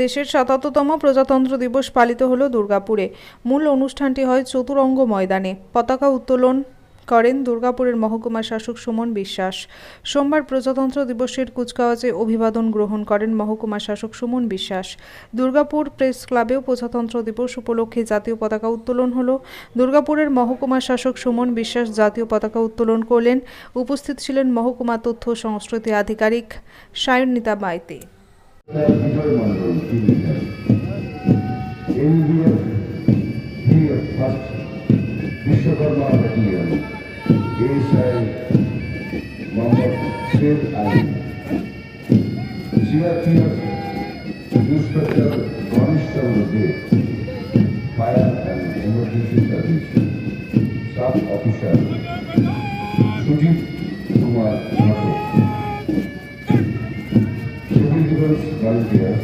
দেশের সাতাত্তরতম প্রজাতন্ত্র দিবস পালিত হলো দুর্গাপুরে। মূল অনুষ্ঠানটি হয় চতুরঙ্গ ময়দানে। পতাকা উত্তোলন করেন দুর্গাপুরের মহকুমা শাসক সুমন বিশ্বাস। সোমবার প্রজাতন্ত্র দিবসের কুচকাওয়াজে অভিবাদন গ্রহণ করেন মহকুমা শাসক সুমন বিশ্বাস। দুর্গাপুর প্রেস ক্লাবেও প্রজাতন্ত্র দিবস উপলক্ষে জাতীয় পতাকা উত্তোলন হল। দুর্গাপুরের মহকুমা শাসক সুমন বিশ্বাস জাতীয় পতাকা উত্তোলন করলেন। উপস্থিত ছিলেন মহকুমা তথ্য সংস্কৃতি আধিকারিক সায়নিতা মাইতি। বিজয় মন্ডল তিনি NDF VF first Vishwakarma battalion SI Mohammad Sher Ali CRPF inspector Ganesh Chandra De fire and emergency service sub officer Sujit defence volunteer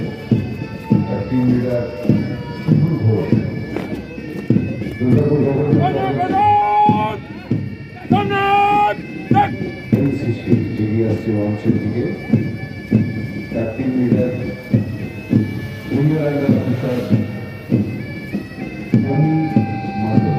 তার team leader Supur Ghosh Durgapur government NCC এগিয়ে আসছে মঞ্চের দিকে তার team leader junior under officer Ani Madhab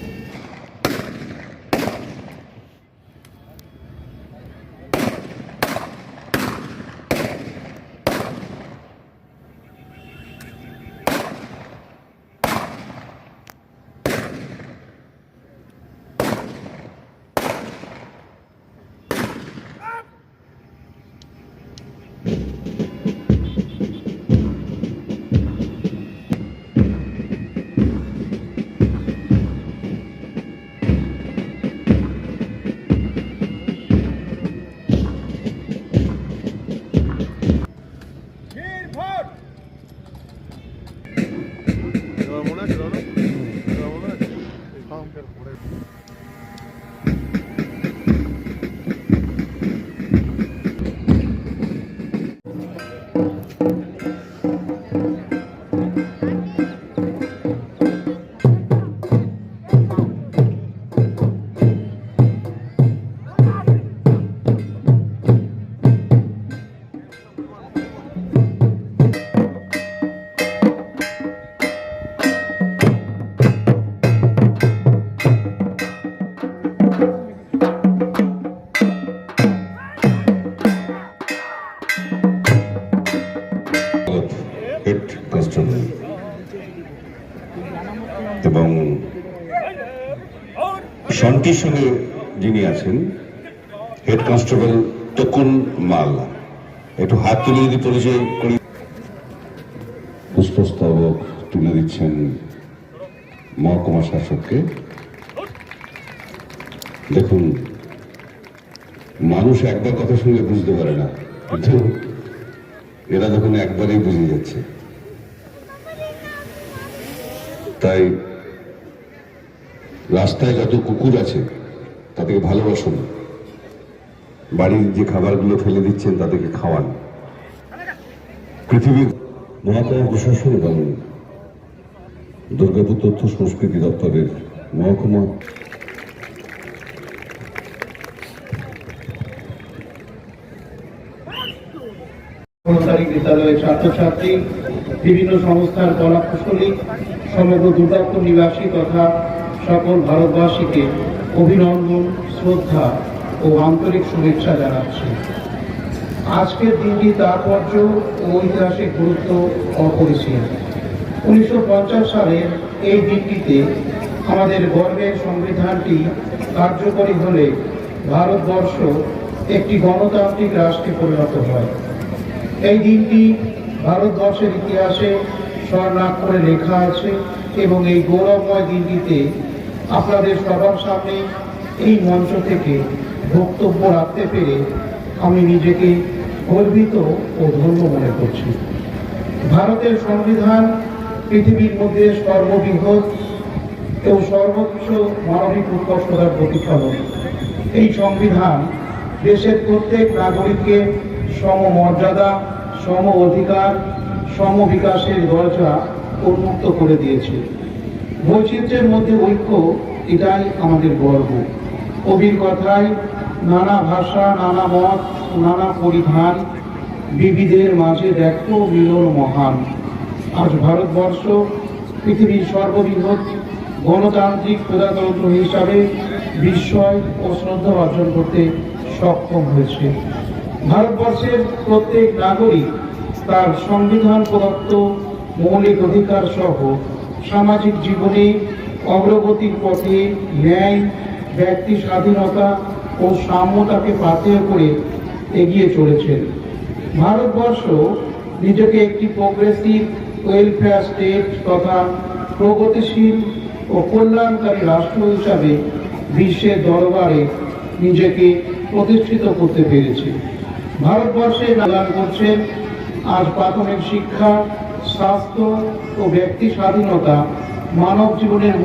তোমার মনে আছে দাদা মনে আছে? ফার্মটার পরে এবং সন্টির সঙ্গে যিনি আছেন হেড কনস্টেবল তকুন মাল একটু হাত তুলে যদি পরিচয় করি। পুষ্পস্তবক তুলে দিচ্ছেন মহকুমা শাসককে। দেখুন, মানুষ একবার কথা শুনলে বুঝতে পারে না। কিন্তু এরা যখন একবারেই বুঝে যাচ্ছে। তাই রাস্তায় যত কুকুর আছে, তাদেরকে ভালোবাসুন। বাড়ির যে খাবারগুলো ফেলে দিচ্ছেন, তাদেরকে খাওয়ান। পৃথিবীর মহাকুমা প্রশাসন এবং দুর্গাপুর তথ্য সংস্কৃতি দপ্তরের মহকুমা বিদ্যালয়ের ছাত্রছাত্রী বিভিন্ন সংস্থার কলা কুশলী সমগ্র দুর্গাপুর নিবাসী তথা সকল ভারতবাসীকে অভিনন্দন, শ্রদ্ধা ও আন্তরিক শুভেচ্ছা জানাচ্ছি। আজকের দিনটি তাৎপর্য ও ঐতিহাসিক গুরুত্ব অপরিসীম। উনিশশো পঞ্চাশ সালের এই দিনটিতে আমাদের গর্বের সংবিধানটি কার্যকরী হলে ভারতবর্ষ একটি গণতান্ত্রিক রাষ্ট্রে পরিণত হয়। এই দিনটি ভারতবর্ষের ইতিহাসে স্বর্ণাক্ষরে লেখা আছে এবং এই গৌরবময় দিনটিতে আপনাদের সবার সামনে এই মঞ্চ থেকে বক্তব্য রাখতে পেরে আমি নিজেকে গর্বিত ও ধন্য মনে করছি। ভারতের সংবিধান পৃথিবীর মধ্যে সর্ববৃহৎ এবং সর্বোচ্চ মানবিক উৎকর্ষতার প্রতিফলন। এই সংবিধান দেশের প্রত্যেক নাগরিককে সমমর্যাদা সম অধিকার, সম বিকাশের দরজা উন্মুক্ত করে দিয়েছে। বৈচিত্র্যের মধ্যে ঐক্য, এটাই আমাদের গর্ব। কবির কথায়, নানা ভাষা, নানা মত, নানা পরিধান বিবিধের মাঝে দেখো মিলন মহান। আজ ভারতবর্ষ পৃথিবীর সর্ববৃহৎ গণতান্ত্রিক প্রজাতন্ত্র হিসাবে বিস্ময় ও শ্রদ্ধা অর্জন করতে সক্ষম হয়েছে। ভারতবর্ষের প্রত্যেক নাগরিক তার সংবিধান প্রদত্ত মৌলিক অধিকার সহ সামাজিক জীবনে অগ্রগতির পথে ন্যায়, ব্যক্তি স্বাধীনতা ও সাম্যতাকে পাথেয় করে এগিয়ে চলেছেন। ভারতবর্ষ নিজেকে একটি প্রোগ্রেসিভ ওয়েলফেয়ার স্টেট তথা প্রগতিশীল ও কল্যাণকারী রাষ্ট্র হিসাবে বিশ্বের দরবারে নিজেকে প্রতিষ্ঠিত করতে পেরেছে। ভারতবর্ষে প্রদান করছেন। আর প্রাথমিক শিক্ষা স্বাস্থ্য ও ব্যক্তি স্বাধীনতা মানব জীবনের